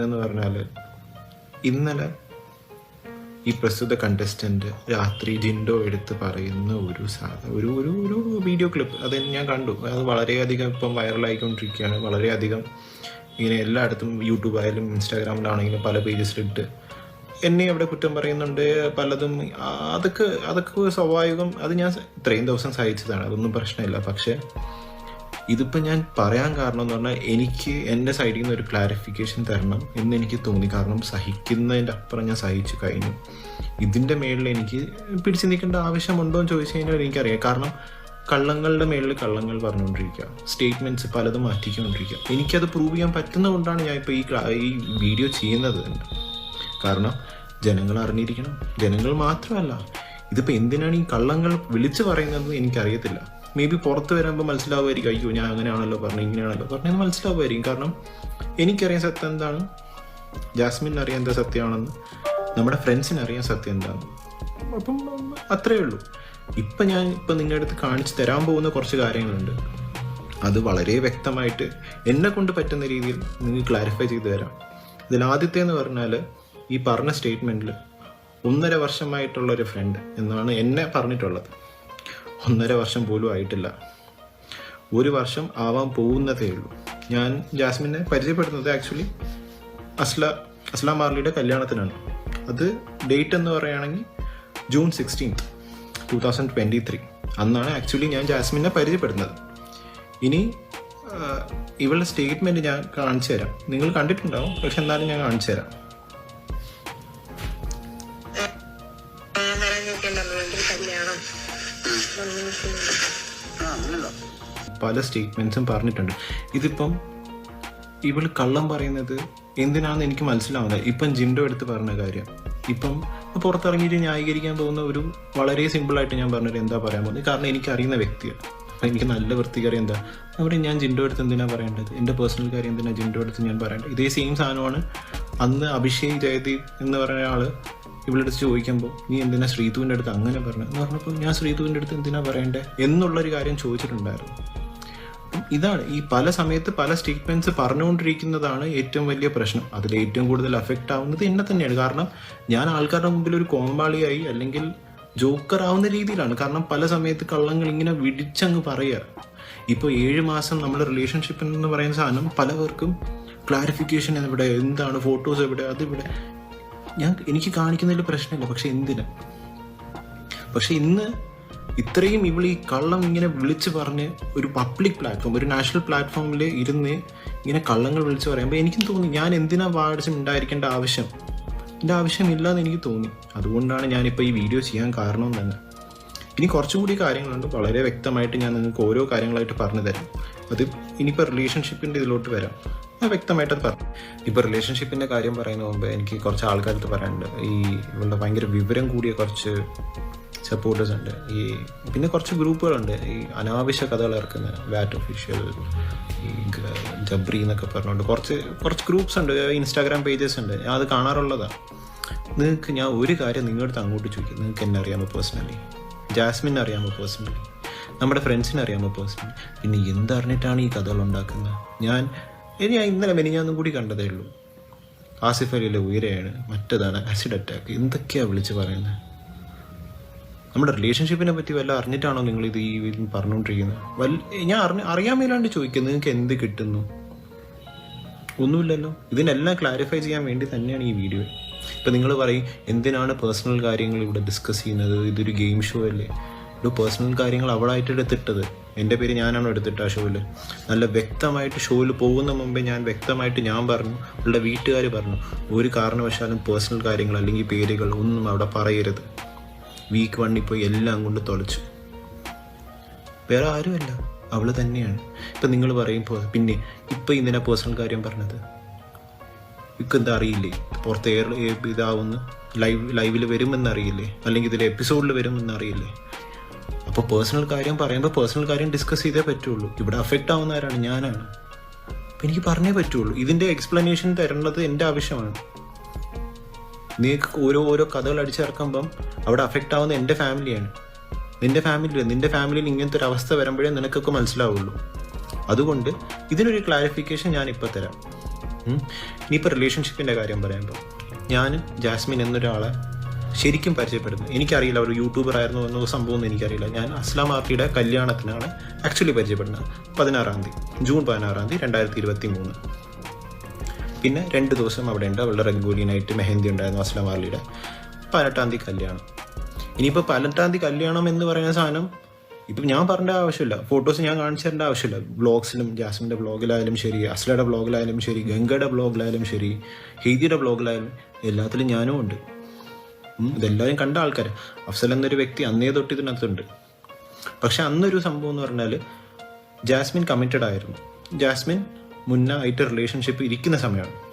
എന്ന് പറഞ്ഞാൽ ഇന്നലെ ഈ പ്രസ്തുത കണ്ടസ്റ്റന്റ് രാത്രി ജിൻഡോ എടുത്ത് പറയുന്ന ഒരു ഒരു ഒരു ഒരു വീഡിയോ ക്ലിപ്പ് അത് ഞാൻ കണ്ടു. അത് വളരെയധികം ഇപ്പം വൈറലായിക്കൊണ്ടിരിക്കുകയാണ് വളരെയധികം ഇങ്ങനെ എല്ലായിടത്തും യൂട്യൂബ് ആയാലും ഇൻസ്റ്റാഗ്രാമിലാണെങ്കിലും പല പേജസിലിട്ട് എന്നെ അവിടെ കുറ്റം പറയുന്നുണ്ട്. പലതും അതൊക്കെ അതൊക്കെ സ്വാഭാവികം. അത് ഞാൻ ഇത്രയും ദിവസം സഹിച്ചതാണ്. അതൊന്നും പ്രശ്നമില്ല. പക്ഷേ ഇതിപ്പോൾ ഞാൻ പറയാൻ കാരണം എന്ന് പറഞ്ഞാൽ എനിക്ക് എന്റെ സൈഡിൽ നിന്ന് ഒരു ക്ലാരിഫിക്കേഷൻ തരണം എന്ന് എനിക്ക് തോന്നി. കാരണം സഹിക്കുന്നതിന്റെ അപ്പുറം ഞാൻ സഹിച്ചു കഴിഞ്ഞു. ഇതിന്റെ മേളിൽ എനിക്ക് പിടിച്ചു നിൽക്കേണ്ട ആവശ്യമുണ്ടോ എന്ന് ചോദിച്ചു കഴിഞ്ഞാൽ എനിക്കറിയാം. കാരണം കള്ളങ്ങളുടെ മേളിൽ കള്ളങ്ങൾ പറഞ്ഞുകൊണ്ടിരിക്കുക. സ്റ്റേറ്റ്മെന്റ്സ് പലതും മാറ്റിക്കൊണ്ടിരിക്കുക. എനിക്കത് പ്രൂവ് ചെയ്യാൻ പറ്റുന്നതുകൊണ്ടാണ് ഞാൻ ഇപ്പോൾ ഈ ഈ വീഡിയോ ചെയ്യുന്നത്. തന്നെ കാരണം ജനങ്ങൾ അറിഞ്ഞിരിക്കണം. ജനങ്ങൾ മാത്രമല്ല. ഇതിപ്പോൾ എന്തിനാണ് ഈ കള്ളങ്ങൾ വിളിച്ചു പറയുന്നത് എനിക്കറിയത്തില്ല. മേ ബി പുറത്ത് വരുമ്പോൾ മനസ്സിലാവുമായിരിക്കും അയ്യോ ഞാൻ അങ്ങനെയാണല്ലോ പറഞ്ഞു ഇങ്ങനെയാണല്ലോ പറഞ്ഞത് മനസ്സിലാവുമായിരിക്കും. കാരണം എനിക്കറിയാൻ സത്യം എന്താണ്? ജാസ്മിൻ അറിയാൻ എന്താ സത്യമാണെന്ന്? നമ്മുടെ ഫ്രണ്ട്സിന് അറിയാൻ സത്യം എന്താണ്? അപ്പം അത്രയേ ഉള്ളൂ. ഇപ്പം ഞാൻ ഇപ്പം നിങ്ങളുടെ അടുത്ത് കാണിച്ചു തരാൻ പോകുന്ന കുറച്ച് കാര്യങ്ങളുണ്ട്. അത് വളരെ വ്യക്തമായിട്ട് എന്നെ കൊണ്ട് പറ്റുന്ന രീതിയിൽ നിങ്ങൾക്ക് ക്ലാരിഫൈ ചെയ്തു തരാം. ഇതിൽ ആദ്യത്തെ എന്ന് പറഞ്ഞാൽ ഈ പറഞ്ഞ സ്റ്റേറ്റ്മെന്റിൽ ഒന്നര വർഷമായിട്ടുള്ള ഒരു ഫ്രണ്ട് എന്നാണ് എന്നെ പറഞ്ഞിട്ടുള്ളത്. ഒന്നര വർഷം പോലും ആയിട്ടില്ല. ഒരു വർഷം ആവാൻ പോകുന്നതേ ഉള്ളൂ. ഞാൻ ജാസ്മിനെ പരിചയപ്പെടുന്നത് ആക്ച്വലി അസ്ല അസ്ലാം മാർലിയുടെ കല്യാണത്തിനാണ്. അത് ഡേറ്റ് എന്ന് പറയുകയാണെങ്കിൽ June sixteenth two thousand twenty three അന്നാണ് ആക്ച്വലി ഞാൻ ജാസ്മിനെ പരിചയപ്പെടുന്നത്. ഇനി ഇവളുടെ സ്റ്റേറ്റ്മെന്റ് ഞാൻ കാണിച്ചു തരാം നിങ്ങൾ കണ്ടിട്ടുണ്ടാവും പക്ഷെ എന്നാലും ഞാൻ കാണിച്ചു തരാം പല സ്റ്റേറ്റ്മെന്റ്സും പറഞ്ഞിട്ടുണ്ട്. ഇതിപ്പം ഇവൾ കള്ളം പറയുന്നത് എന്തിനാണെന്ന് എനിക്ക് മനസ്സിലാവുന്നത് ഇപ്പം ജിൻഡോ എടുത്ത് പറഞ്ഞ കാര്യം. ഇപ്പം പുറത്തിറങ്ങിയിട്ട് ന്യായീകരിക്കാൻ പോകുന്ന ഒരു വളരെ സിമ്പിളായിട്ട് ഞാൻ പറഞ്ഞത് എന്താ പറയാൻ പോകുന്നത്? കാരണം എനിക്ക് അറിയുന്ന വ്യക്തിയാണ്. അപ്പം എനിക്ക് നല്ല വൃത്തികറി എന്താ? അവിടെ ഞാൻ ജിൻഡോ എടുത്ത് എന്തിനാണ് പറയേണ്ടത്? എന്റെ പേഴ്സണൽ കാര്യം എന്തിനാണ് ജിൻഡോ എടുത്ത് ഞാൻ പറയേണ്ടത്? ഇതേ സെയിം സാധനമാണ് അന്ന് അഭിഷേക് ജയദീപ് എന്ന് പറയുന്ന ആൾ ഇവളെടുത്ത് ചോദിക്കുമ്പോൾ നീ എന്തിനാ ശ്രീതുവിന്റെ അടുത്ത് അങ്ങനെ പറഞ്ഞു എന്ന് പറഞ്ഞപ്പോൾ ഞാൻ ശ്രീതുവിന്റെ അടുത്ത് എന്തിനാ പറയണ്ടേ? എന്നുള്ളൊരു കാര്യം ചോദിച്ചിട്ടുണ്ടായിരുന്നു. ഇതാണ്. ഈ പല സമയത്ത് പല സ്റ്റേറ്റ്മെന്റ്സ് പറഞ്ഞുകൊണ്ടിരിക്കുന്നതാണ് ഏറ്റവും വലിയ പ്രശ്നം. അതിൽ ഏറ്റവും കൂടുതൽ അഫക്റ്റ് ആവുന്നത് എന്നെ തന്നെയാണ്. കാരണം ഞാൻ ആൾക്കാരുടെ മുമ്പിൽ ഒരു കോമ്പാളിയായി അല്ലെങ്കിൽ ജോക്കർ ആവുന്ന രീതിയിലാണ്. കാരണം പല സമയത്ത് കള്ളങ്ങൾ ഇങ്ങനെ വിടിച്ചങ്ങ് പറയുക. ഇപ്പോൾ ഏഴ് മാസം നമ്മുടെ റിലേഷൻഷിപ്പ് എന്ന് പറയുന്ന സാധനം പലവർക്കും ക്ലാരിഫിക്കേഷൻ എവിടെ എന്താണ് ഫോട്ടോസ് എവിടെ അതിവിടെ? ഞാൻ എനിക്ക് കാണിക്കുന്നതിൽ പ്രശ്നമില്ല. പക്ഷെ എന്തിനാ? പക്ഷെ ഇന്ന് ഇത്രയും ഇവൾ ഈ കള്ളം ഇങ്ങനെ വിളിച്ച് പറഞ്ഞ് ഒരു പബ്ലിക് പ്ലാറ്റ്ഫോം ഒരു നാഷണൽ പ്ലാറ്റ്ഫോമിൽ ഇരുന്ന് ഇങ്ങനെ കള്ളങ്ങൾ വിളിച്ച് പറയുമ്പോൾ എനിക്കും തോന്നി ഞാൻ എന്തിനാ വാടിച്ചും ഉണ്ടായിരിക്കേണ്ട ആവശ്യം? എന്റെ ആവശ്യമില്ല എന്ന് എനിക്ക് തോന്നി. അതുകൊണ്ടാണ് ഞാനിപ്പോൾ ഈ വീഡിയോ ചെയ്യാൻ കാരണം തന്നെ ഇനി കുറച്ചും കൂടി കാര്യങ്ങളുണ്ട്. വളരെ വ്യക്തമായിട്ട് ഞാൻ നിങ്ങൾക്ക് ഓരോ കാര്യങ്ങളായിട്ട് പറഞ്ഞു തരാം. അത് ഇനിയിപ്പോൾ റിലേഷൻഷിപ്പിന്റെ ഇതിലോട്ട് വരാം. വ്യക്തമായിട്ട് പറഞ്ഞു ഇപ്പോൾ റിലേഷൻഷിപ്പിന്റെ കാര്യം പറയുന്ന മുമ്പ് എനിക്ക് കുറച്ച് ആൾക്കാരത്ത് പറയാനുണ്ട്. ഈ ഇവളുടെ ഭയങ്കര വിവരം കൂടിയ കുറച്ച് സപ്പോർട്ടേഴ്സ് ഉണ്ട്. ഈ പിന്നെ കുറച്ച് ഗ്രൂപ്പുകളുണ്ട്. ഈ അനാവശ്യ കഥകൾ ഇറക്കുന്ന വാറ്റ് ഒഫീഷ്യൽ ഈ ജബ്രി എന്നൊക്കെ പറഞ്ഞുകൊണ്ട് കുറച്ച് കുറച്ച് ഗ്രൂപ്പ്സ് ഉണ്ട്. ഇൻസ്റ്റാഗ്രാം പേജസ് ഉണ്ട്. ഞാൻ അത് കാണാറുള്ളതാണ് നിങ്ങൾക്ക് ഞാൻ ഒരു കാര്യം നിങ്ങളുടെ അങ്ങോട്ട് ചോദിക്കും. നിങ്ങൾക്ക് എന്നെ അറിയാമോ പേഴ്സണലി ജാസ്മിൻ അറിയാമോ പേഴ്സണലി നമ്മുടെ ഫ്രണ്ട്സിനെ അറിയാമോ പേഴ്സണലി പിന്നെ എന്തറിഞ്ഞിട്ടാണ് ഈ കഥകൾ ഉണ്ടാക്കുന്നത്? ഞാൻ ഇനി ഞാൻ ഇന്നലെ മെനിഞ്ഞാന്നും കൂടി കണ്ടതേ ഉള്ളൂ. ആസിഫ് അലിയിലെ ഉയരെയാണ് മറ്റേതാണ് ആസിഡ് അറ്റാക്ക് എന്തൊക്കെയാണ് വിളിച്ച് പറയുന്നത്? നമ്മുടെ റിലേഷൻഷിപ്പിനെ പറ്റി വല്ല അറിഞ്ഞിട്ടാണോ നിങ്ങൾ ഇത് ഈ പറഞ്ഞുകൊണ്ടിരിക്കുന്നത്? വല്ല ഞാൻ അറിഞ്ഞ അറിയാൻ മേലാണ്ട് ചോദിക്കുന്നത് നിങ്ങൾക്ക് എന്ത് കിട്ടുന്നു? ഒന്നുമില്ലല്ലോ. ഇതിനെല്ലാം ക്ലാരിഫൈ ചെയ്യാൻ വേണ്ടി തന്നെയാണ് ഈ വീഡിയോ ഇപ്പം നിങ്ങൾ പറയും എന്തിനാണ് പേഴ്സണൽ കാര്യങ്ങൾ ഇവിടെ ഡിസ്കസ് ചെയ്യുന്നത്? ഇതൊരു ഗെയിം ഷോ അല്ലേ? ഒരു പേഴ്സണൽ കാര്യങ്ങൾ അവളായിട്ട് എടുത്തിട്ടത്. എന്റെ പേര് ഞാനാണ് എടുത്തിട്ട് ആ ഷോയിൽ നല്ല വ്യക്തമായിട്ട് ഷോയിൽ പോകുന്ന മുമ്പേ ഞാൻ വ്യക്തമായിട്ട് ഞാൻ പറഞ്ഞു അവളുടെ വീട്ടുകാർ പറഞ്ഞു ഒരു കാരണവശാലും പേഴ്സണൽ കാര്യങ്ങൾ അല്ലെങ്കിൽ പേരുകൾ ഒന്നും അവിടെ പറയരുത്. വീക്ക് വണ്ണിൽ പോയി എല്ലാം കൊണ്ട് തുളച്ചു വേറെ ആരുമല്ല അവൾ തന്നെയാണ്. ഇപ്പം നിങ്ങൾ പറയുമ്പോൾ പിന്നെ ഇപ്പം എന്തിനാ പേഴ്സണൽ കാര്യം പറഞ്ഞത്? ഇക്കെന്താ അറിയില്ലേ? പുറത്ത് എയർ ഇതാവുന്നു. ലൈവ് ലൈവിൽ വരുമെന്ന് അറിയില്ലേ? അല്ലെങ്കിൽ ഇതിൽ എപ്പിസോഡിൽ വരുമെന്ന് അറിയില്ലേ? അപ്പോൾ പേഴ്സണൽ കാര്യം പറയുമ്പോൾ പേഴ്സണൽ കാര്യം ഡിസ്കസ് ചെയ്തേ പറ്റുള്ളൂ. ഇവിടെ അഫക്റ്റ് ആവുന്ന ആരാണ് ഞാനാണ്. അപ്പം എനിക്ക് പറഞ്ഞേ പറ്റുള്ളൂ. ഇതിന്റെ എക്സ്പ്ലനേഷൻ തരേണ്ടത് എന്റെ ആവശ്യമാണ്. നിങ്ങൾക്ക് ഓരോ ഓരോ കഥകൾ അടിച്ചിറക്കുമ്പം അവിടെ അഫക്റ്റ് ആവുന്ന എന്റെ ഫാമിലിയാണ് നിന്റെ ഫാമിലി നിന്റെ ഫാമിലിയിൽ ഇങ്ങനത്തെ ഒരു അവസ്ഥ വരുമ്പോഴേ നിനക്കൊക്കെ മനസ്സിലാവുള്ളൂ. അതുകൊണ്ട് ഇതിനൊരു ക്ലാരിഫിക്കേഷൻ ഞാൻ ഇപ്പോൾ തരാം. ഇനിയിപ്പോൾ റിലേഷൻഷിപ്പിന്റെ കാര്യം പറയുമ്പോൾ ഞാൻ ജാസ്മിൻ എന്നൊരാളെ ശരിക്കും പരിചയപ്പെടുന്നത്. എനിക്കറിയില്ല ഒരു യൂട്യൂബർ ആയിരുന്നു എന്ന സംഭവം എനിക്കറിയില്ല. ഞാൻ അസ്ലാം ആർട്ടിയുടെ കല്യാണത്തിനാണ് ആക്ച്വലി പരിചയപ്പെടുന്നത്. പതിനാറാം തീയതി ജൂൺ പതിനാറാം തീയതി രണ്ടായിരത്തി ഇരുപത്തി മൂന്ന് പിന്നെ രണ്ട് ദിവസം അവിടെ ഉണ്ട് അവളുടെ നൈറ്റ് മെഹന്തി ഉണ്ടായിരുന്നു അസ്ലാം ആർലിയുടെ പതിനെട്ടാം തീയതി കല്യാണം. ഇനിയിപ്പോൾ പതിനെട്ടാം തീയതി കല്യാണം എന്ന് പറയുന്ന സാധനം ഇപ്പം ഞാൻ പറഞ്ഞ ആവശ്യമില്ല. ഫോട്ടോസ് ഞാൻ കാണിച്ചു തരേണ്ട ആവശ്യമില്ല. ബ്ലോഗ്സിലും ജാസ്മിന്റെ ബ്ലോഗിലായാലും ശരി അസ്ലയുടെ ബ്ലോഗിലായാലും ശരി ഗംഗയുടെ ബ്ലോഗിലായാലും ശരി ഹെയ്തിയുടെ ബ്ലോഗിലായാലും എല്ലാത്തിലും ഞാനും ഉണ്ട്. ഇതെല്ലാവരും കണ്ട ആൾക്കാർ അഫ്സൽ എന്നൊരു വ്യക്തി അന്നേ തൊട്ട് ഇതിനകത്തുണ്ട്. പക്ഷെ അന്നൊരു സംഭവം എന്ന് പറഞ്ഞാൽ ജാസ്മിൻ കമ്മിറ്റഡ് ആയിരുന്നു. ജാസ്മിൻ മുന്നേ ആയിട്ട് റിലേഷൻഷിപ്പ് ഇരിക്കുന്ന സമയമാണ്.